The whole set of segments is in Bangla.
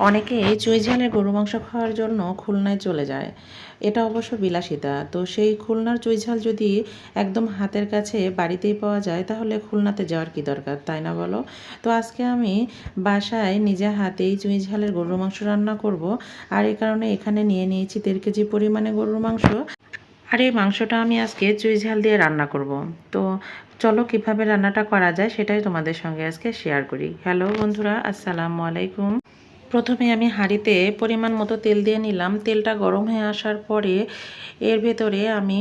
অনেকে চুই ঝালের গরু মাংস খাওয়ার জন্য খুলনায় চলে যায়। এটা অবশ্য বিলাসিতা। তো সেই খুলনার চুই ঝাল যদি একদম হাতের কাছে বাড়িতেই পাওয়া যায়, তাহলে খুলনাতে যাওয়ার কি দরকার, তাই না বলো? তো আজকে আমি বাসায় নিজে হাতেই চুই ঝালের গরুর মাংস রান্না করব। আর এই কারণে এখানে নিয়ে নিয়েছি দেড় কেজি পরিমাণে গরুর মাংস। আর এই মাংসটা আমি আজকে চুই ঝাল দিয়ে রান্না করব। তো চলো কীভাবে রান্নাটা করা যায় সেটাই তোমাদের সঙ্গে আজকে শেয়ার করি। হ্যালো বন্ধুরা, আসসালামু আলাইকুম। প্রথমে আমি হাঁড়িতে পরিমাণ মতো তেল দিয়ে নিলাম। তেলটা গরম হয়ে আসার পরে এর ভেতরে আমি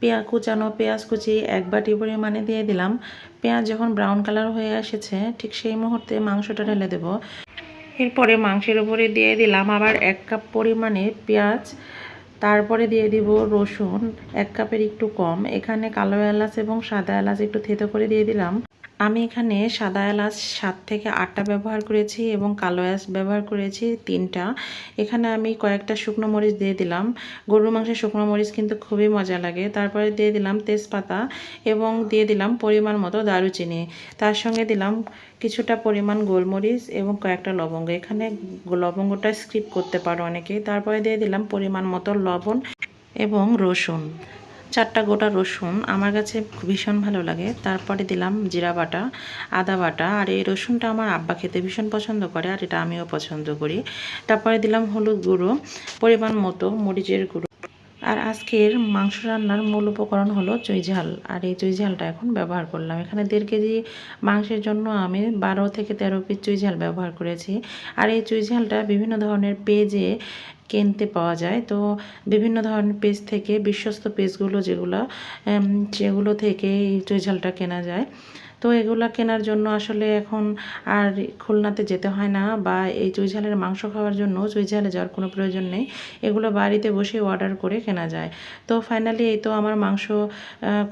পেঁয়া কুচানো পেঁয়াজ কুচি এক বাটি পরিমাণে দিয়ে দিলাম। পেঁয়াজ যখন ব্রাউন কালার হয়ে এসেছে, ঠিক সেই মুহূর্তে মাংসটা ঢেলে দেব। এরপরে মাংসের উপরে দিয়ে দিলাম আবার এক কাপ পরিমাণে পেঁয়াজ। তারপরে দিয়ে দিব রসুন, এক কাপের একটু কম। এখানে কালো এলাচ এবং সাদা এলাচ একটু থেতো করে দিয়ে দিলাম। আমি এখানে সাদা এলাচ সাত থেকে আটটা ব্যবহার করেছি এবং কালো এলাচ ব্যবহার করেছি তিনটা। এখানে আমি কয়েকটা শুকনো মরিচ দিয়ে দিলাম। গরুর মাংসের শুকনো মরিচ কিন্তু খুবই মজা লাগে। তারপরে দিয়ে দিলাম তেজপাতা এবং দিয়ে দিলাম পরিমাণ মতো দারুচিনি। তার সঙ্গে দিলাম কিছুটা পরিমাণ গোলমরিচ এবং কয়েকটা লবঙ্গ। এখানে লবঙ্গটা স্কিপ করতে পারো অনেকেই। তারপরে দিয়ে দিলাম পরিমাণ মতো লবণ এবং রসুন। চারটা গোটা রসুন আমার কাছে ভীষণ ভালো লাগে। তারপরে দিলাম জিরা বাটা, আদা বাটা, আর এই রসুনটা আমার আব্বা খেতে ভীষণ পছন্দ করে, আর এটা আমিও পছন্দ করি। তারপরে দিলাম হলুদ গুঁড়ো, পরিমাণ মতো মরিচের গুঁড়ো। আর আজকের মাংস রান্নার মূল উপকরণ হলো চুই ঝাল। আর এই চুই ঝালটা এখন ব্যবহার করলাম। এখানে দেড় কেজি মাংসের জন্য আমি বারো থেকে তেরো পিস চুই ঝাল ব্যবহার করেছি। আর এই চুই ঝালটা বিভিন্ন ধরনের পেজে কিনতে পাওয়া যায়। তো বিভিন্ন ধরনের পেজ থেকে বিশ্বস্ত পেজগুলো যেগুলো সেগুলো থেকে এই চুই ঝালটা কেনা যায়। তো এগুলো কেনার জন্য আসলে এখন আর খুলনাতে যেতে হয় না বা এই চুইঝালের মাংস খাওয়ার জন্য চুইঝালে যাওয়ার কোনো প্রয়োজন নেই। এগুলো বাড়িতে বসে অর্ডার করে কেনা যায়। তো ফাইনালি এই তো আমার মাংস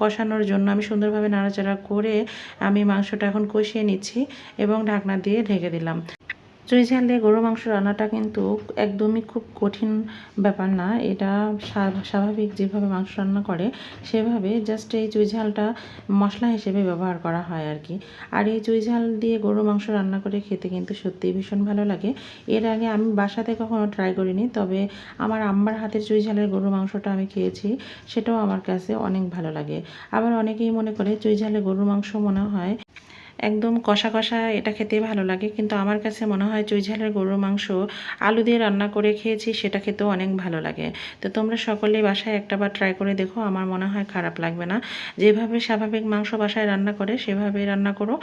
কষানোর জন্য আমি সুন্দরভাবে নাড়াচাড়া করে আমি মাংসটা এখন কষিয়ে নিচ্ছি এবং ঢাকনা দিয়ে ঢেকে দিলাম। চুই ঝাল দিয়ে গরু মাংস রান্নাটা কিন্তু একদমই খুব কঠিন ব্যাপার না। এটা স্বাভাবিক যেভাবে মাংস রান্না করে, সেভাবে জাস্ট এই চুই ঝালটা মশলা হিসেবে ব্যবহার করা হয় আর কি আর এই চুই ঝাল দিয়ে গরু মাংস রান্না করে খেতে কিন্তু সত্যিই ভীষণ ভালো লাগে। এর আগে আমি বাসাতে কখনো ট্রাই করিনি, তবে আমার আম্মার হাতের চুই ঝালের গরু মাংসটা আমি খেয়েছি, সেটাও আমার কাছে অনেক ভালো লাগে। আবার অনেকেই মনে করে চুই ঝালের গরু মাংস মনে হয় একদম কষা কষা এটা খেতে ভালো লাগে। কিন্তু আমার কাছে মনে হয় চুই ঝালের গরুর মাংস আলু দিয়ে রান্না করে খেয়েছি, সেটা খেতেও অনেক ভালো লাগে। তো তোমরা সকলে বাসায় একটা বার ট্রাই করে দেখো, আমার মনে হয় খারাপ লাগবে না। যেভাবে স্বাভাবিক মাংস বাসায় রান্না করে, সেভাবেই রান্না করো।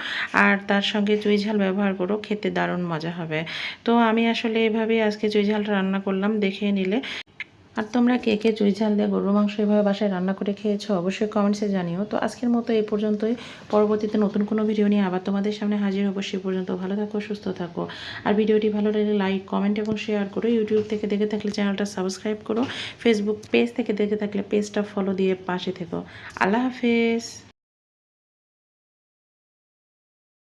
আর তার সঙ্গে চুই ঝাল ব্যবহার করো, খেতে দারুণ মজা হবে। তো আমি আসলে এভাবেই আজকে চুই ঝালটা রান্না করলাম, দেখে নিলে। আর তোমরা কে কে চুই ঝাল দিয়ে গরুর মাংস এভাবে বাসায় রান্না করে খেয়েছো, অবশ্যই কমেন্টসে জানিও। তো আজকের মতো এই পর্যন্তই। পরবর্তীতে নতুন কোনো ভিডিও নিয়ে আবার তোমাদের সামনে হাজির হব, সে পর্যন্ত ভালো থাকো, সুস্থ থাকো। আর ভিডিওটি ভালো লাগলে লাইক কমেন্ট এবং শেয়ার করো। ইউটিউব থেকে দেখে থাকলে চ্যানেলটা সাবস্ক্রাইব করো। ফেসবুক পেজ থেকে দেখে থাকলে পেজটা ফলো দিয়ে পাশে থেকো। আল্লাহ হাফেজ।